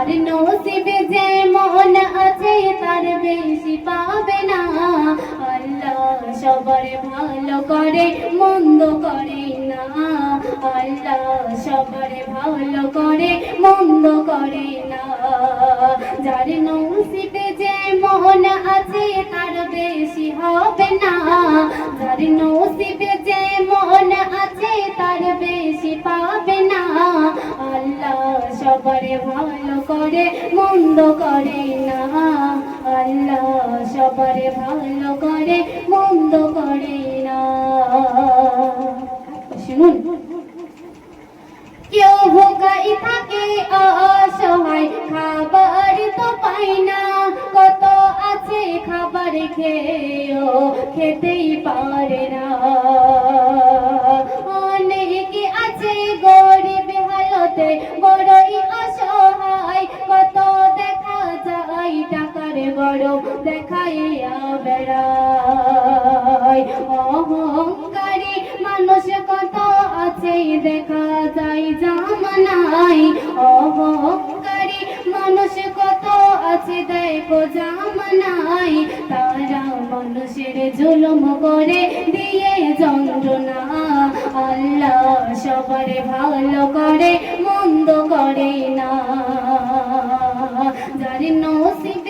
যার নসিবে যে মন আছে, তার বেশি পাবে না। আল্লাহ সবার ভালো করে, মন্দ করে না। আল্লাহ সবার ভালো করে, মন্দ করে না। যার নসিবে যে মন আছে, তার বেশি হবে না। যার নসিবে যে মন আছে, তার বেশি পাবে না। সবার ভালো করে, মন্দ করে না। আল্লাহ সবার ভালো করে, মন্দ করে না। শুনুন। কেউ ভোগাই থাকে অসহায়, খাবার তো পাই না। কত আছে খাবার খেয়েও খেতেই পারে না। অহংকারী মানুষ কত আছে দেখা যায় জামানাই অহংকারী মানুষ কত আছে দেখো জামানাই তারা মানুষের জুলুম করে দিয়ে যন্ত্রণা। আল্লাহ সবার ভালো করে, মন্দ করে না। যার নসিবে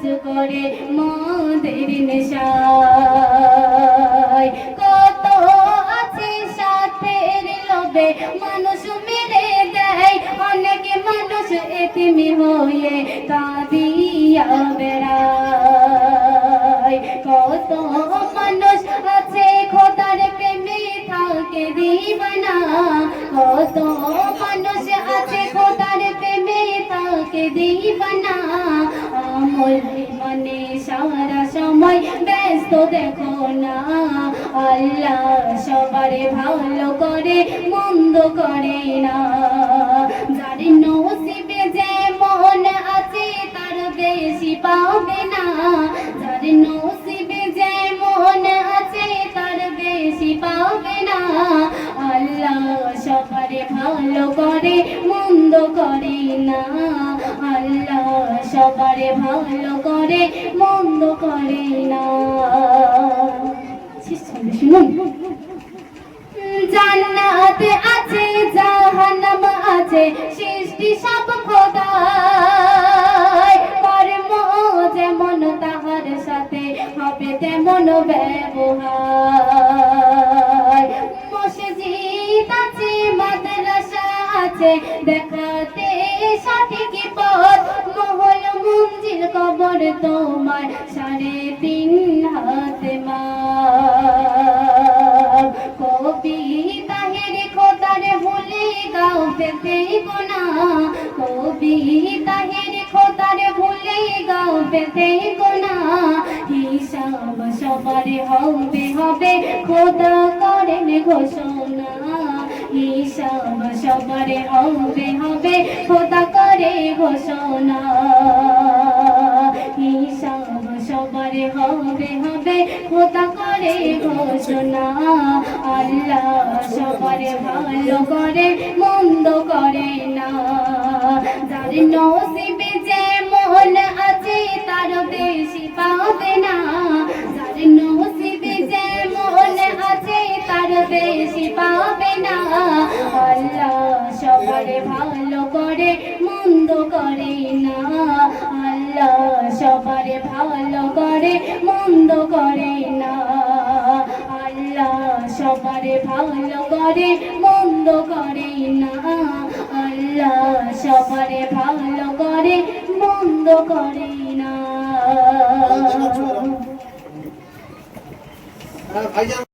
খরচ করে মদের নেশায়। কত আছে সাথের লোভে মানুষ মেরে দেয়। অনেকে মানুষ এতিমি হয়ে কাঁদিয়া বেড়ায়। কত মানুষ আছে খোদার প্রেমে থাকে দিবানা। কত মানুষ আছে খোদার প্রেমে থাকে দিবানা। আমল মানে সারা সময় ব্যস্ত দেখো না। আল্লাহ সবার ভালো করে, মন্দ করে না। যার নসিবে যে মন আছে, তার বেশি পাবে না। যার নসিবে যে মন আছে, তার বেশি পাবে না। আল্লাহ সবার ভালো করে, মন্দ করে না। সবার ভালো করে, মন্দ করে না। আছে আছে, সৃষ্টি সব যেমন তাহার সাথে হবে তেমন ব্যবহার। আছে আছে, দেখাতে সঠিক পথ কবর তোমার সাড়ে তিন হাতে মা। কবিতা হেরে খোদারে ভুলে গাও পেতে গোনা কবিতা হেরে খোদারে ভুলে গাও পেতে গোনা হিসাব সবারে হবে হবে খোদা করেন ঘোষণা। হিসাব সবারে হবে হবে খোদা করে ঘোষণা। হবে হবে, খোদা করে ঘোষণা আল্লাহ সবারে ভালো করে, মন্দ করে না। যার নসিবে যে মন আছে, তার বেশি পাবে না। যার নসিবে যে মন আছে, তার বেশি পাবে না। আল্লাহ সবারে ভালো করে, মন্দ করে না। আল্লাহ সবারে ভালো করে মন্দ করে না। আল্লাহ সবারে ভালো করে মন্দ করে না। আল্লাহ সবারে ভালো করে মন্দ করে না। হ্যাঁ, ভাইজান।